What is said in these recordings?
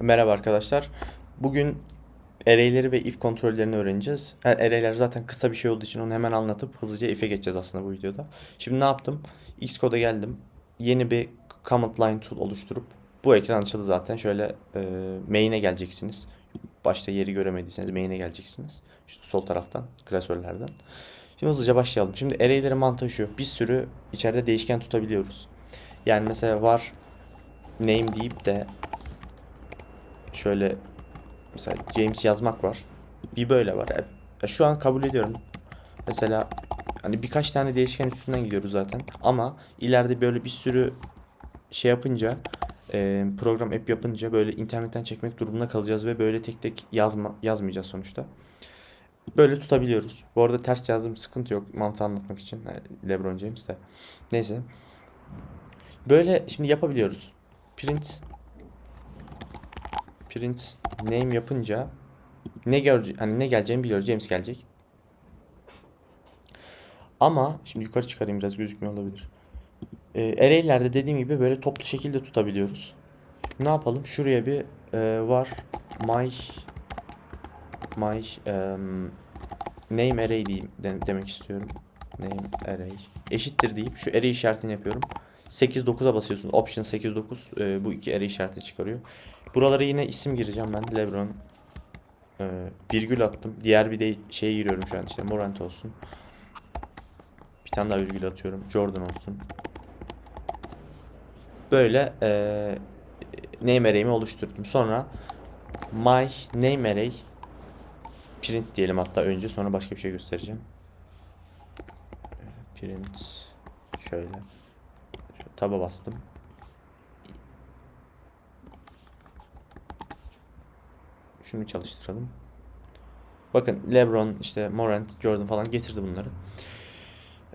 Merhaba arkadaşlar. Bugün array'leri ve if kontrollerini öğreneceğiz. Ha, Array'ler zaten kısa bir şey olduğu için onu hemen anlatıp hızlıca if'e geçeceğiz aslında bu videoda. Şimdi ne yaptım? Xcode'a geldim. Yeni bir command line tool oluşturup bu ekran açıldı zaten. Şöyle e, main'e geleceksiniz. Başta yeri göremediyseniz main'e geleceksiniz. Şu sol taraftan, klasörlerden. Şimdi hızlıca başlayalım. Şimdi array'lerin mantığı şu. Bir sürü içeride değişken tutabiliyoruz. Yani mesela var name deyip de şöyle mesela James yazmak var. Bir böyle var. Yani ya şu an kabul ediyorum. Mesela hani birkaç tane değişken üstünden gidiyoruz zaten. Ama ileride böyle bir sürü şey yapınca program app yapınca böyle internetten çekmek durumunda kalacağız ve böyle tek tek yazma yazmayacağız sonuçta. Böyle tutabiliyoruz. Bu arada ters yazdım sıkıntı yok mantığı anlatmak için. LeBron James de. Neyse. Böyle şimdi yapabiliyoruz. Print print name yapınca ne görece hani ne geleceğini biliyoruz. James gelecek. Ama şimdi yukarı çıkarayım biraz gözükmüyor olabilir. Ee, array'lerde dediğim gibi böyle toplu şekilde tutabiliyoruz. Ne yapalım? Şuraya bir e, var my my em, name array diyeyim de- demek istiyorum. Name array eşittir deyip şu array işaretini yapıyorum. 8-9'a basıyorsunuz. Option 8-9 e, bu iki array işareti çıkarıyor. Buralara yine isim gireceğim ben. Lebron e, virgül attım. Diğer bir de şeye giriyorum şu an işte Morant olsun. Bir tane daha virgül atıyorum. Jordan olsun. Böyle e, name array'imi oluşturdum. Sonra my name array print diyelim hatta önce sonra başka bir şey göstereceğim. E, Print şöyle. Taba bastım. Şunu çalıştıralım. Bakın LeBron, işte Morant, Jordan falan getirdi bunları.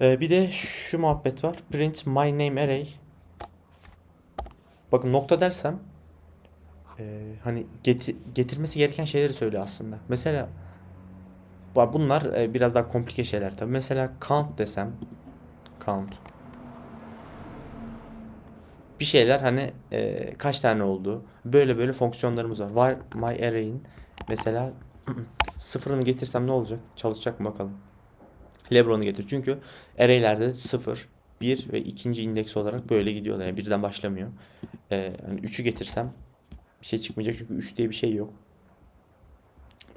Ee, bir de şu muhabbet var. Print my name array. Bakın nokta dersem e, hani geti- getirmesi gereken şeyleri söylüyor aslında. Mesela bu- bunlar e, biraz daha komplike şeyler tabii. Mesela count desem count bir şeyler hani e, kaç tane oldu. Böyle böyle fonksiyonlarımız var. Var my array'in mesela sıfırını getirsem ne olacak? Çalışacak mı bakalım. Lebron'u getir. Çünkü array'lerde 0, 1 ve ikinci indeks olarak böyle gidiyorlar. Yani birden başlamıyor. E, hani 3'ü getirsem bir şey çıkmayacak çünkü 3 diye bir şey yok.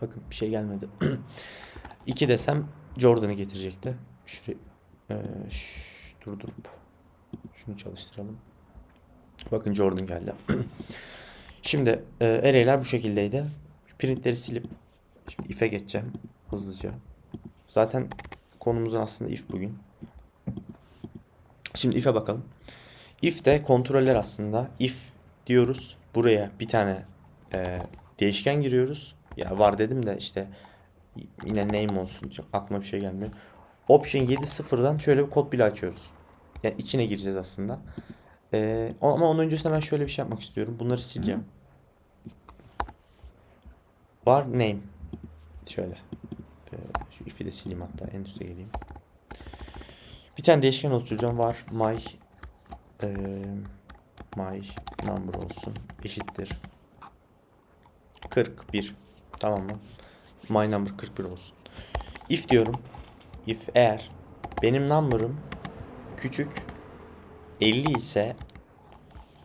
Bakın bir şey gelmedi. 2 desem Jordan'ı getirecekti. Şuraya e, şş, durdurup şunu çalıştıralım. Bakın Jordan geldi. Şimdi e, array'ler bu şekildeydi. Şu printleri silip şimdi if'e geçeceğim hızlıca. Zaten konumuzun aslında if bugün. Şimdi if'e bakalım. If'te kontroller aslında if diyoruz. Buraya bir tane e, değişken giriyoruz. Ya var dedim de işte yine name olsun. Aklıma bir şey gelmiyor. Option 7.0'dan şöyle bir kod bile açıyoruz. Yani içine gireceğiz aslında. Ee, ama onun öncesinde ben şöyle bir şey yapmak istiyorum. Bunları sileceğim. Var name. Şöyle. Ee, şu if'i de sileyim hatta. En üste geleyim. Bir tane değişken oluşturacağım. Var my ee, my number olsun. Eşittir. 41. Tamam mı? My number 41 olsun. If diyorum. If eğer benim number'ım küçük 50 ise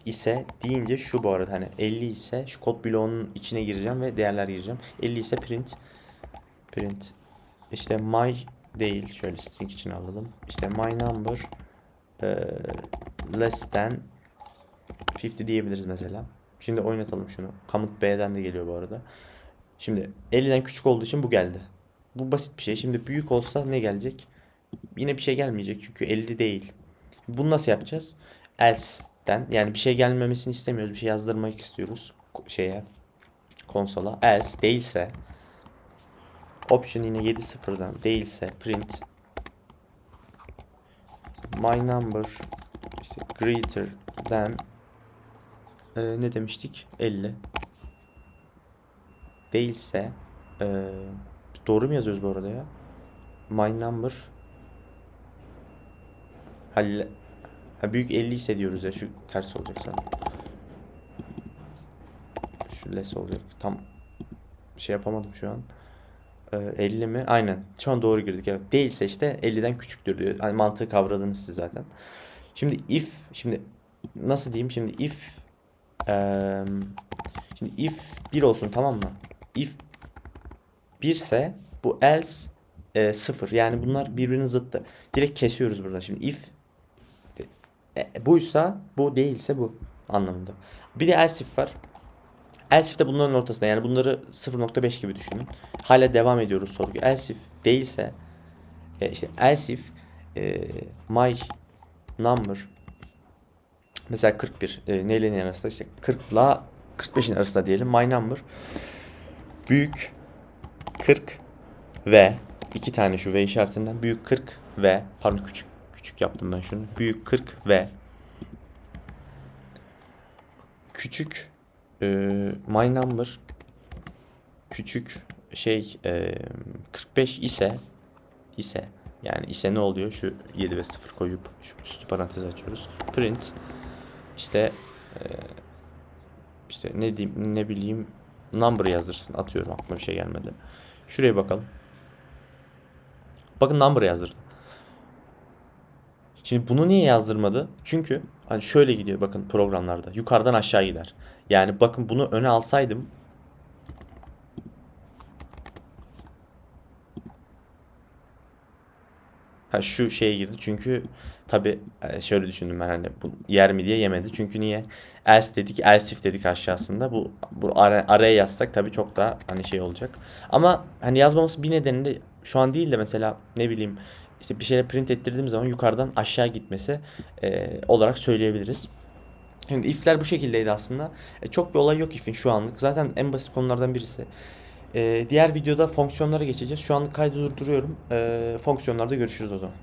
ise deyince şu bu arada hani 50 ise şu kod bloğunun içine gireceğim ve değerler gireceğim. 50 ise print print işte my değil şöyle string içine alalım. İşte my number eee, less than 50 diyebiliriz mesela. Şimdi oynatalım şunu. Command B'den de geliyor bu arada. Şimdi 50'den küçük olduğu için bu geldi. Bu basit bir şey. Şimdi büyük olsa ne gelecek? Yine bir şey gelmeyecek çünkü 50 değil. Bunu nasıl yapacağız? Else'den yani bir şey gelmemesini istemiyoruz. Bir şey yazdırmak istiyoruz şeye konsola. Else değilse option yine 7.0'dan değilse print my number işte greater than e, ne demiştik? 50 değilse e, doğru mu yazıyoruz bu arada ya? My number Halle ha büyük 50 ise diyoruz ya şu ters olacak sanırım. Şu less oluyor. Tam şey yapamadım şu an. Ee, 50 mi? Aynen. Şu an doğru girdik. Evet. Değilse işte 50'den küçüktür diyor. Hani mantığı kavradınız siz zaten. Şimdi if şimdi nasıl diyeyim? Şimdi if eee, şimdi if 1 olsun tamam mı? If 1 ise bu else e, 0. Yani bunlar birbirinin zıttı. Direkt kesiyoruz burada. Şimdi if e, buysa bu değilse bu anlamında. Bir de else var. Else de bunların ortasında. Yani bunları 0.5 gibi düşünün. Hala devam ediyoruz sorgu. Else değilse e, işte else e, my number mesela 41 e, neyle ne arasında işte 40 ile 45'in arasında diyelim my number büyük 40 ve iki tane şu v işaretinden büyük 40 ve pardon küçük küçük yaptım ben şunu büyük 40 ve küçük e, my number küçük şey e, 45 ise ise yani ise ne oluyor? Şu 7 ve 0 koyup şu üstü parantez açıyoruz. Print işte e, işte ne diyeyim ne bileyim number yazdırsın atıyorum aklıma bir şey gelmedi. Şuraya bakalım. Bakın number yazdırdı. Şimdi bunu niye yazdırmadı? Çünkü hani şöyle gidiyor bakın programlarda. Yukarıdan aşağı gider. Yani bakın bunu öne alsaydım Ha şu şeye girdi çünkü tabi şöyle düşündüm ben hani bu yer mi diye yemedi. Çünkü niye? Else dedik, else if dedik aşağısında. Bu, bu ara- araya yazsak tabi çok daha hani şey olacak. Ama hani yazmaması bir nedeni de şu an değil de mesela ne bileyim işte bir şeyler print ettirdiğim zaman yukarıdan aşağı gitmesi e, olarak söyleyebiliriz. Şimdi if'ler bu şekildeydi aslında. E, çok bir olay yok if'in şu anlık. Zaten en basit konulardan birisi. E, diğer videoda fonksiyonlara geçeceğiz. Şu anlık kaydı durduruyorum. E, fonksiyonlarda görüşürüz o zaman.